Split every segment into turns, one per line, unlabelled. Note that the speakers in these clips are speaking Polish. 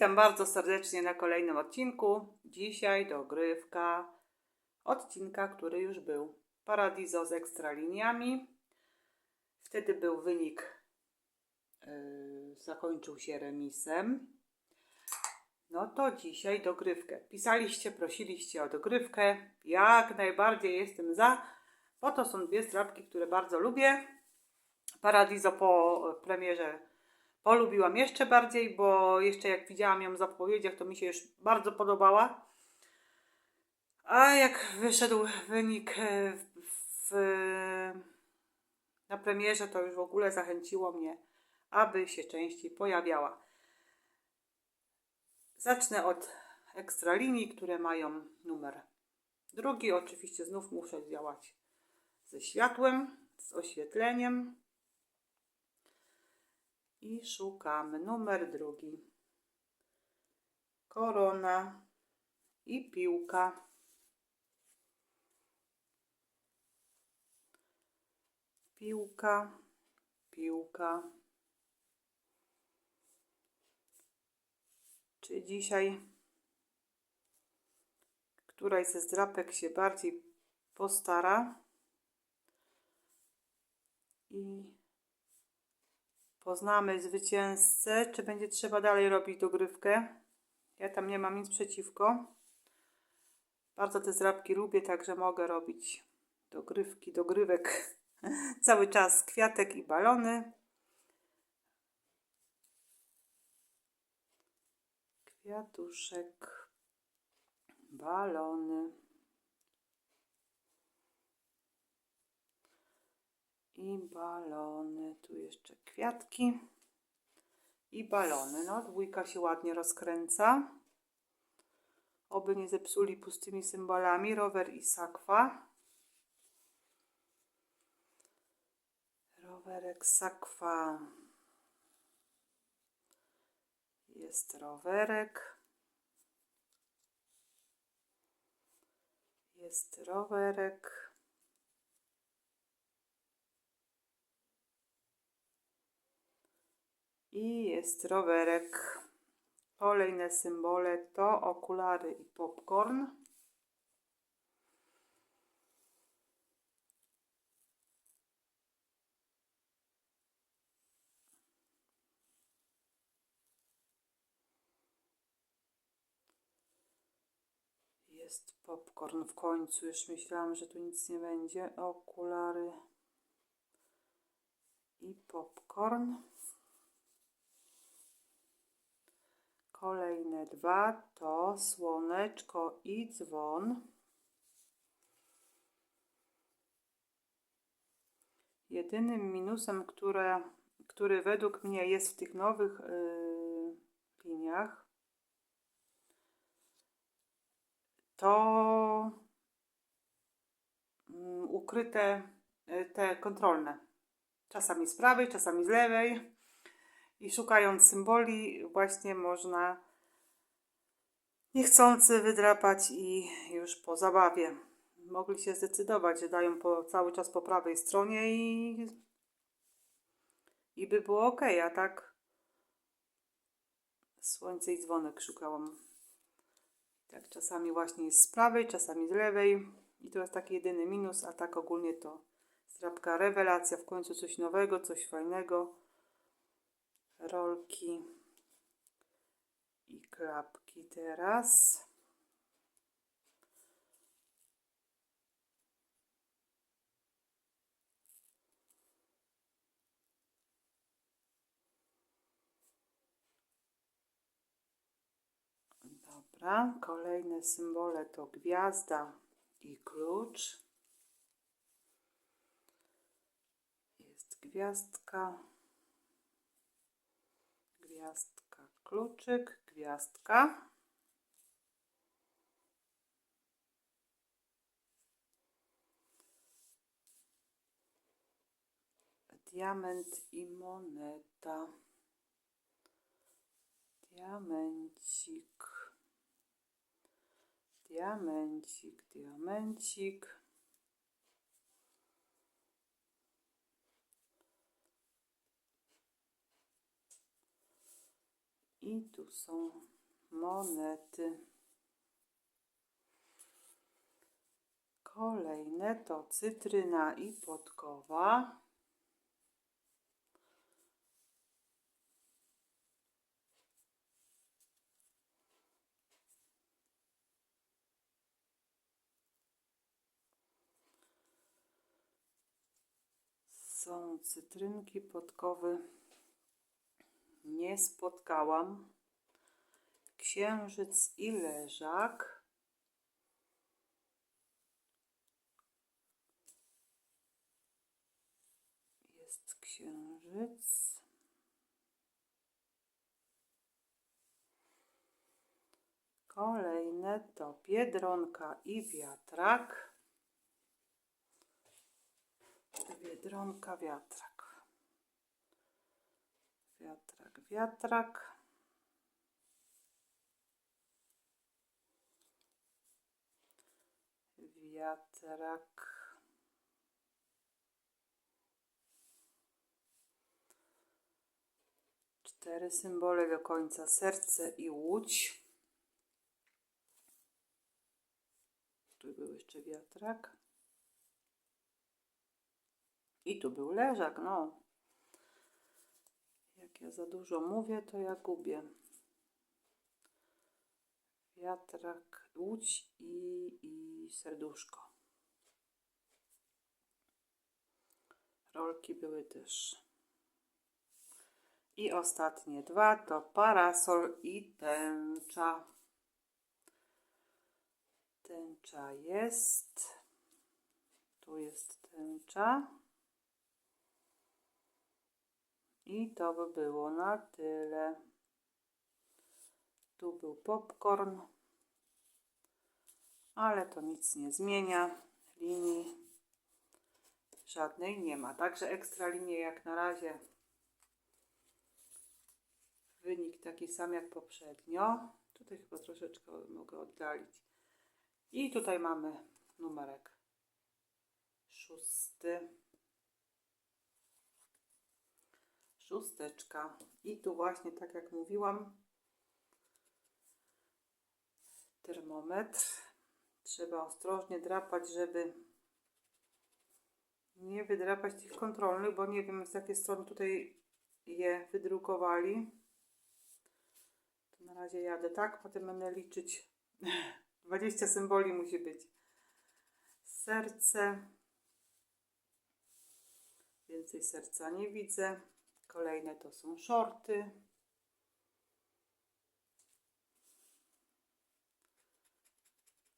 Witam bardzo serdecznie na kolejnym odcinku. Dzisiaj dogrywka odcinka, który już był. Paradiso z ekstraliniami. Wtedy był wynik, yy, zakończył się remisem. No to dzisiaj dogrywkę. Pisaliście, prosiliście o dogrywkę. Jak najbardziej jestem za, bo to są dwie strapki, które bardzo lubię. Paradiso po premierze polubiłam jeszcze bardziej, bo jeszcze jak widziałam ją w zapowiedziach, to mi się już bardzo podobała. A jak wyszedł wynik e, w, w, na premierze, to już w ogóle zachęciło mnie, aby się częściej pojawiała. Zacznę od ekstralinii, które mają numer drugi. Oczywiście znów muszę działać ze światłem, z oświetleniem. I szukamy numer drugi. Korona i piłka. Piłka, piłka. Czy dzisiaj któraś ze zdrapek się bardziej postara i poznamy zwycięzcę, czy będzie trzeba dalej robić dogrywkę. Ja tam nie mam nic przeciwko. Bardzo te zrabki lubię, także mogę robić dogrywki, dogrywek cały czas, kwiatek i balony. Kwiatuszek, balony. I balony. Tu jeszcze kwiatki i balony. No, dwójka się ładnie rozkręca. Oby nie zepsuli pustymi symbolami. Rower i sakwa. Rowerek, sakwa. Jest rowerek. Jest rowerek. I jest rowerek. Kolejne symbole to okulary i popcorn. Jest popcorn w końcu. Już myślałam, że tu nic nie będzie. Okulary i popcorn. Kolejne dwa to słoneczko i dzwon. Jedynym minusem, które, który według mnie jest w tych nowych yy, liniach, to yy, ukryte yy, te kontrolne. Czasami z prawej, czasami z lewej i szukając symboli właśnie można niechcący wydrapać i już po zabawie. Mogli się zdecydować, że dają po, cały czas po prawej stronie i, i by było ok, a tak słońce i dzwonek szukałam. Tak czasami właśnie jest z prawej, czasami z lewej i to jest taki jedyny minus, a tak ogólnie to strapka rewelacja, w końcu coś nowego, coś fajnego rolki i klapki teraz. Dobra, kolejne symbole to gwiazda i klucz. Jest gwiazdka gwiazdka, kluczyk, gwiazdka. Diament i moneta. Diamencik. Diamencik, diamencik. I tu są monety. Kolejne to cytryna i podkowa. Są cytrynki podkowy. Nie spotkałam. Księżyc i leżak. Jest księżyc. Kolejne to biedronka i wiatrak. Biedronka, wiatrak. Wiatrak, wiatrak. Wiatrak. Cztery symbole do końca. Serce i łódź. Tu był jeszcze wiatrak. I tu był leżak, no. Jak ja za dużo mówię, to ja gubię. Wiatrak, łódź i, i serduszko. Rolki były też. I ostatnie dwa to parasol i tęcza. Tęcza jest. Tu jest tęcza. I to by było na tyle. Tu był popcorn, ale to nic nie zmienia. Linii żadnej nie ma. Także ekstra linie jak na razie. Wynik taki sam jak poprzednio. Tutaj chyba troszeczkę mogę oddalić. I tutaj mamy numerek szósty. Szósteczka. I tu właśnie, tak jak mówiłam, termometr. Trzeba ostrożnie drapać, żeby nie wydrapać tych kontrolnych, bo nie wiem z jakiej strony tutaj je wydrukowali. To na razie jadę tak, potem będę liczyć. 20 symboli musi być. Serce. Więcej serca nie widzę. Kolejne to są shorty.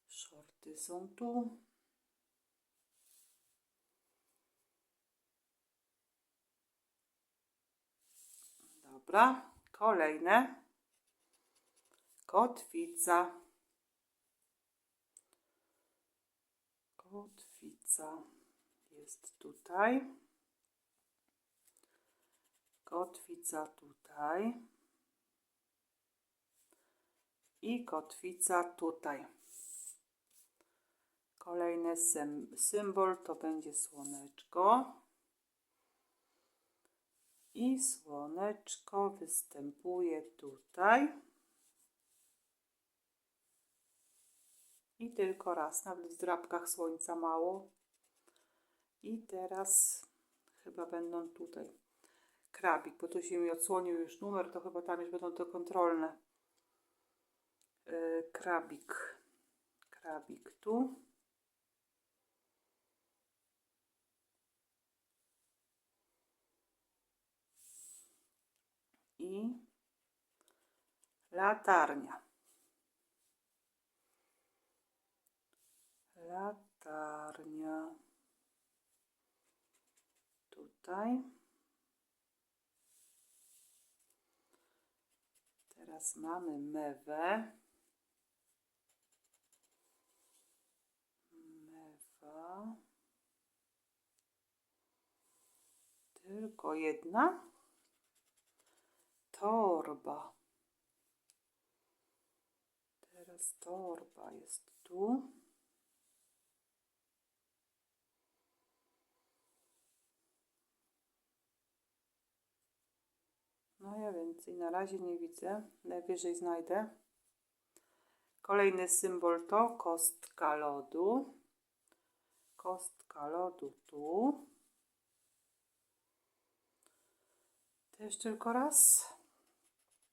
Shorty są tu. Dobra, kolejne. Kotwica. Kotwica jest tutaj. Kotwica tutaj. I kotwica tutaj. Kolejny symbol to będzie słoneczko. I słoneczko występuje tutaj. I tylko raz, nawet w drapkach słońca mało. I teraz chyba będą tutaj krabik, bo tu się mi odsłonił już numer, to chyba tam już będą to kontrolne. Yy, krabik. Krabik tu. I latarnia. Latarnia. Tutaj. Teraz mamy mewę. Mewa. Tylko jedna. Torba. Teraz torba jest tu. No ja więcej na razie nie widzę. Najwyżej znajdę. Kolejny symbol to kostka lodu. Kostka lodu tu. Też tylko raz.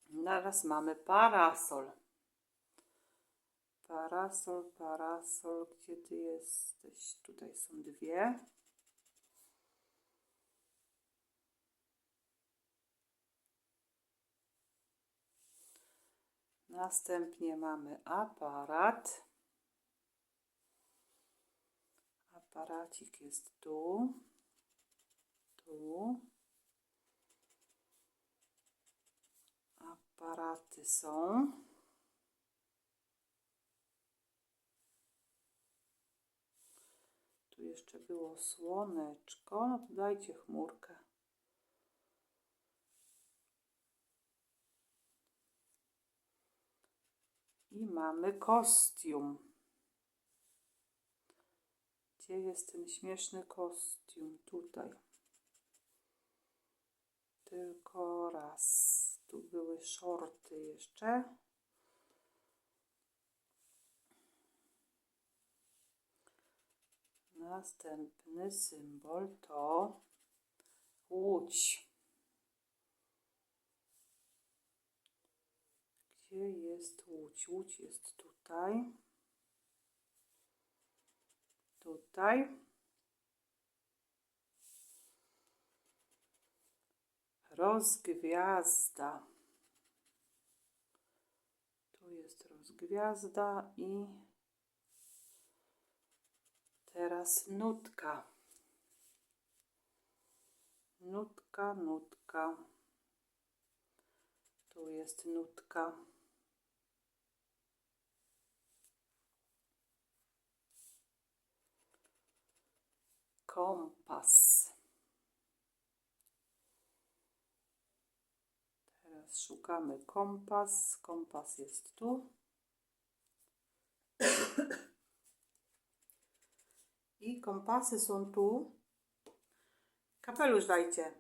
Naraz mamy parasol. Parasol, parasol, gdzie ty jesteś? Tutaj są dwie. Następnie mamy aparat. Aparacik jest tu. Tu. Aparaty są. Tu jeszcze było słoneczko. No to dajcie chmurkę. I mamy kostium. Gdzie jest ten śmieszny kostium? Tutaj. Tylko raz. Tu były shorty jeszcze. Następny symbol to łódź. Gdzie jest łódź? Łódź jest tutaj. Tutaj. Rozgwiazda. Tu jest rozgwiazda i teraz nutka. Nutka, nutka. Tu jest nutka. Kompas. Teraz szukamy kompas. Kompas jest tu. I kompasy są tu. Kapelusz dajcie.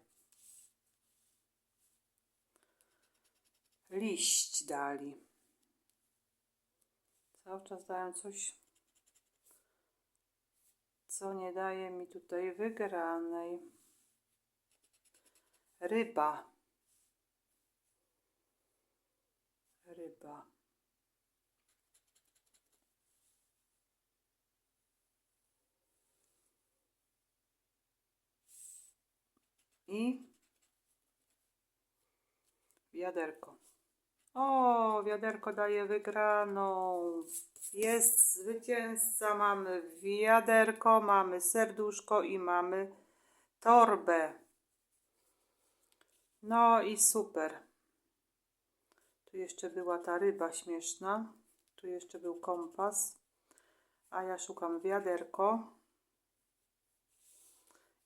Liść dali. Cały czas dają coś, co nie daje mi tutaj wygranej. Ryba. Ryba. I wiaderko. O, wiaderko daje wygraną. Jest zwycięzca. Mamy wiaderko, mamy serduszko i mamy torbę. No i super. Tu jeszcze była ta ryba śmieszna. Tu jeszcze był kompas. A ja szukam wiaderko.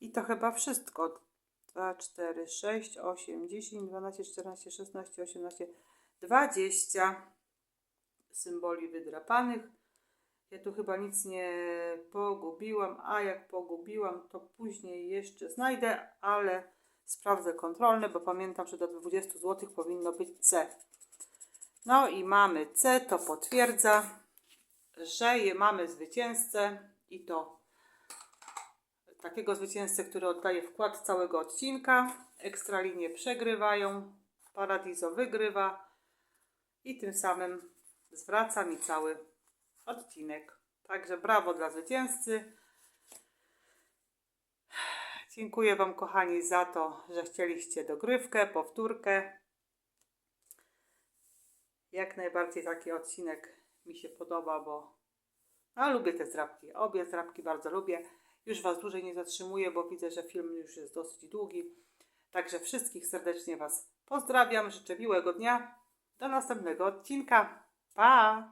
I to chyba wszystko. 2, 4, 6, 8, 10, 12, 14, 16, 18, 20 symboli wydrapanych. Ja tu chyba nic nie pogubiłam, a jak pogubiłam, to później jeszcze znajdę, ale sprawdzę kontrolne, bo pamiętam, że do 20 zł powinno być C. No i mamy C, to potwierdza, że mamy zwycięzcę i to takiego zwycięzcę, który oddaje wkład całego odcinka. Ekstralinie przegrywają, Paradiso wygrywa i tym samym zwraca mi cały odcinek. Także brawo dla zwycięzcy. Dziękuję Wam, kochani, za to, że chcieliście dogrywkę, powtórkę. Jak najbardziej taki odcinek mi się podoba, bo a lubię te zdrabki. Obie zdrabki bardzo lubię. Już Was dłużej nie zatrzymuję, bo widzę, że film już jest dosyć długi. Także wszystkich serdecznie Was pozdrawiam. Życzę miłego dnia. Do następnego odcinka. Pa!